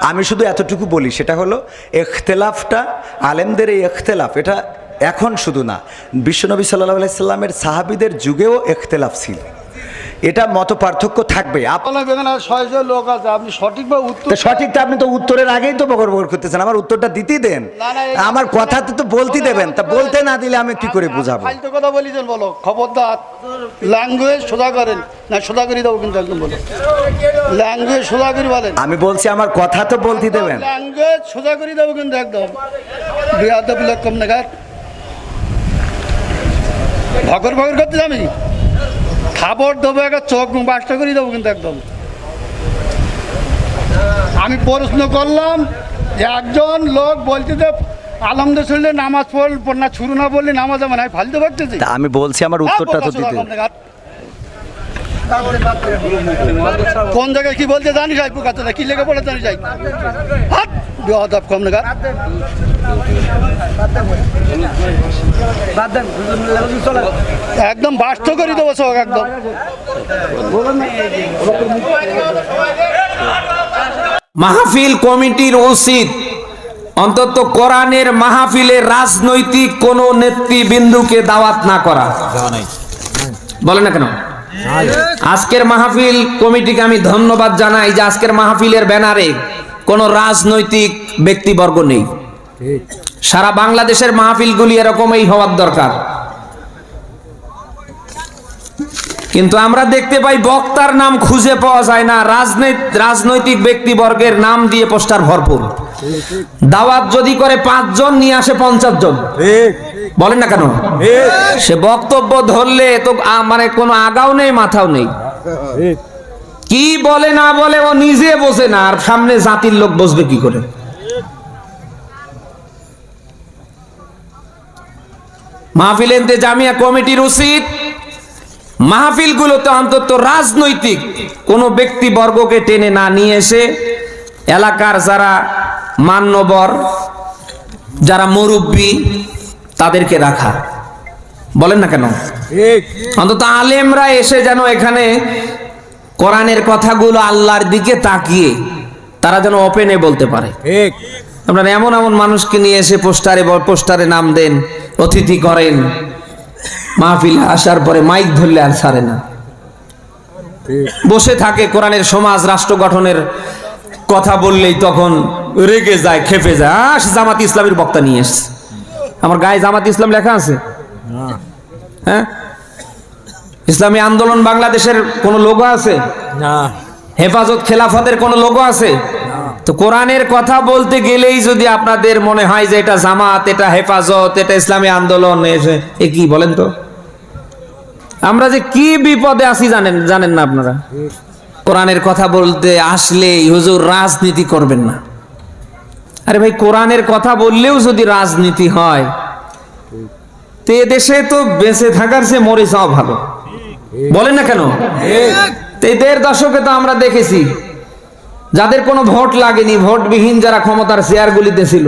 আমি শুধু এতটুকু বলি, সেটা হলো এখতেলাফটা, আলেমদের এই এখতেলাফ, এটা এখন শুধু না। বিশ্বনবী সাল্লাহ আলাইসাল্লামের সাহাবিদের যুগেও এখতেলাফ ছিল। এটা মত পার্থক্য থাকবে ছয়জন লোক আছে আপনি উত্তর তো সঠিকটা আপনি তো উত্তরের আগেই তো বকর বকর করতেছেন আমার উত্তরটা দিতেই দেন। আমার কথা তো বলতে দেবেন তা বলতে না দিলে আমি কি করে বুঝাবো? কথা বলিছেন বলো খবরদার। ল্যাঙ্গুয়েজ সোজা করেন। না সোজা করে দেবো কিন্তু একদম বলো। ল্যাঙ্গুয়েজ সোজা করে বলেন। আমি বলছি আমার কথা তো বলতে দেবেন। ল্যাঙ্গুয়েজ সোজা করে দেবো কিন্তু একদম। লোক কম নাগার ভগর ভগর করতে আমি খাবার দেবো একটা চোখ বাসটা করে দেবো কিন্তু একদম। আমি প্রশ্ন করলাম যে একজন লোক বলতে যে আলমদ শুনলে নামাজ পড়ল না ছুরু না বললে নামাজ আমার আমি ফালতে পারতেছি আমি বলছি আমার উত্তরটা তো দিতে। কোন জায়গায় কি বলতে জানি যাই পোকাতে না কি লেগে পড়ে জানি যাই কম নাগার একদম বাস্ত করে দেবো চোখ একদম। মাহফিল কমিটির উচিত অন্তত কোরআনের মাহফিলে রাজনৈতিক কোন নেতৃবৃন্দুকে দাওয়াত না করা। বলে না কেন? আজকের মাহফিল কমিটিকে আমি ধন্যবাদ জানাই যে আজকের মাহফিলের ব্যানারে কোনো রাজনৈতিক ব্যক্তিবর্গ নেই। সারা বাংলাদেশের মাহফিলগুলি এরকমই হওয়ার দরকার। কিন্তু আমরা দেখতে পাই বক্তার নাম খুঁজে পাওয়া যায় না রাজনৈতিক রাজনৈতিক ব্যক্তিবর্গের নাম দিয়ে পোস্টার ভরপুর। দাওয়াত যদি করে পাঁচজন নিয়ে আসে পঞ্চাশ জন। বলেন না কেন? সে বক্তব্য ধরলে তো মানে কোনো আগাও নেই মাথাও নেই। কি বলে না বলে ও নিজে বসে না আর সামনে জাতির লোক বসবে কি করে? মাহফিল জামিয়া কমিটির উচিত মাহফিলগুলোতে অন্তত রাজনৈতিক কোনো ব্যক্তিবর্গকে টেনে না নিয়ে এসে এলাকার যারা মান্যবর যারা মুরব্বী তাদেরকে রাখা। বলেন না কেন? অন্তত আলেমরা এসে যেন এখানে কোরআনের কথাগুলো আল্লাহর দিকে তাকিয়ে তারা যেন ওপেনে বলতে পারে। আপনারা এমন এমন মানুষকে নিয়ে এসে পোস্টারে পোস্টারে নাম দেন অতিথি করেন মাহফিলে আসার পরে মাইক ধরলে আর ছাড়ে না। বসে থাকে কোরআনের সমাজ রাষ্ট্র গঠনের কথা বললেই তখন রেগে যায় খেপে যায়। আস জামাত ইসলামের বক্তা নিয়ে এসছে আমার গায়ে জামাত ইসলাম লেখা আছে? হ্যাঁ? ইসলামী আন্দোলন বাংলাদেশের কোনো লোগো আছে? না। হেফাজত খেলাফতের কোনো লোগো আছে? তো কোরআনের কথা বলতে গেলেই যদি আপনাদের মনে হয় যে এটা জামাত এটা হেফাজত এটা ইসলামী আন্দোলন এ কি বলেন তো? আমরা যে কি বিপদে আছি জানেন জানেন না আপনারা? কোরআনের কথা বলতে আসলে হুজুর রাজনীতি করবেন না। আরে ভাই কোরআনের কথা বললেও যদি রাজনীতি হয় তো এ দেশে তো বেঁচে থাকার সে মরে যাওয়া ভালো। বলেন না কেন? এই দেড় দশকে তো আমরা দেখেছি যাদের কোনো ভোট লাগেনি ভোটবিহীন যারা ক্ষমতার চেয়ারগুলিতে ছিল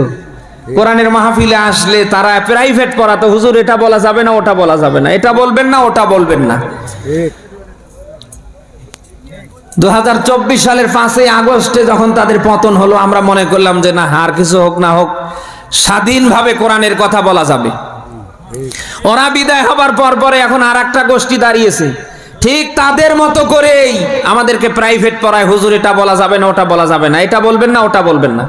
কোরআনের মাহফিলে আসলে তারা প্রাইভেট পড়াতো হুজুর এটা বলা যাবে না ওটা বলা যাবে না এটা বলবেন না ওটা বলবেন না। দু হাজার চব্বিশ সালের পাঁচই আগস্টে যখন তাদের পতন হলো আমরা মনে করলাম যে না আর কিছু হোক না হোক স্বাধীনভাবে কোরআনের কথা বলা যাবে। ওরা বিদায় হবার পর পরে এখন আর একটা গোষ্ঠী দাঁড়িয়েছে। ঠিক তাদের মতো করেই আমাদেরকে প্রাইভেট পড়ায়, হুজুর, এটা বলা যাবে না, ওটা বলা যাবে না। এটা বলবেন না, ওটা বলবেন না।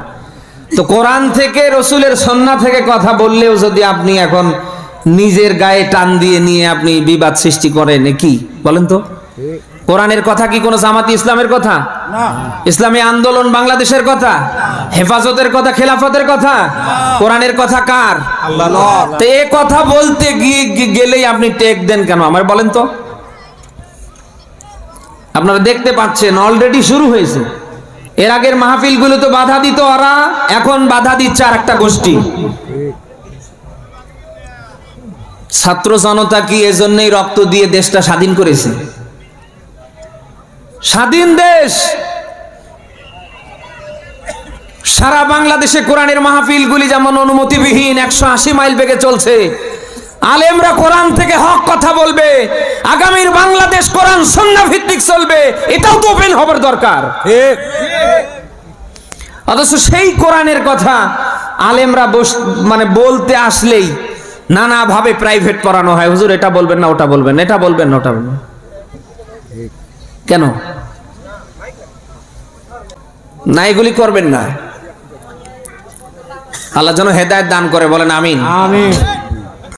তো কোরআন থেকে, রসুলের সন্না থেকে কথা বললেও যদি আপনি এখন নিজের গায়ে টান দিয়ে নিয়ে আপনি বিবাদ সৃষ্টি করেন কি? বলেন তো। কোরআনের কথা কি কোনো জামাতি ইসলামের কথা? ইসলামী আন্দোলন বাংলাদেশের কথা? হেফাজতের কথা খেলাফতের কথা? কোরআনের কথা কার? তো এ কথা বলতে গিয়ে গেলেই আপনি টেক দেন কেন? আমার বলেন তো। আপনারা দেখতে পাচ্ছেন অলরেডি শুরু হয়েছে। এর আগের মাহফিলগুলো তো বাধা দিত ওরা এখন বাধা দিচ্ছে আর একটা গোষ্ঠী। ছাত্র জনতা কি এজন্যই রক্ত দিয়ে দেশটা স্বাধীন করেছে? স্বাধীন দেশ। সারা বাংলাদেশে কোরআনের মাহফিলগুলি যেমন অনুমতিবিহীন একশো আশি মাইল বেগে চলছে আলেমরা কোরআন থেকে হক কথা বলবে আগামীর বাংলাদেশ কোরআন সন্না ভিত্তিক চলবে এটাও তো ওপেন হবার দরকার। অথচ সেই কোরআনের কথা আলেমরা বস মানে বলতে আসলেই নানাভাবে প্রাইভেট পড়ানো হয়। হুজুর এটা বলবেন না ওটা বলবেন এটা বলবেন না ওটা বলবেন কেন? না এগুলি করবেন না। আল্লাহ যেন হেদায়ত দান করে বলেন আমিন। আমিন।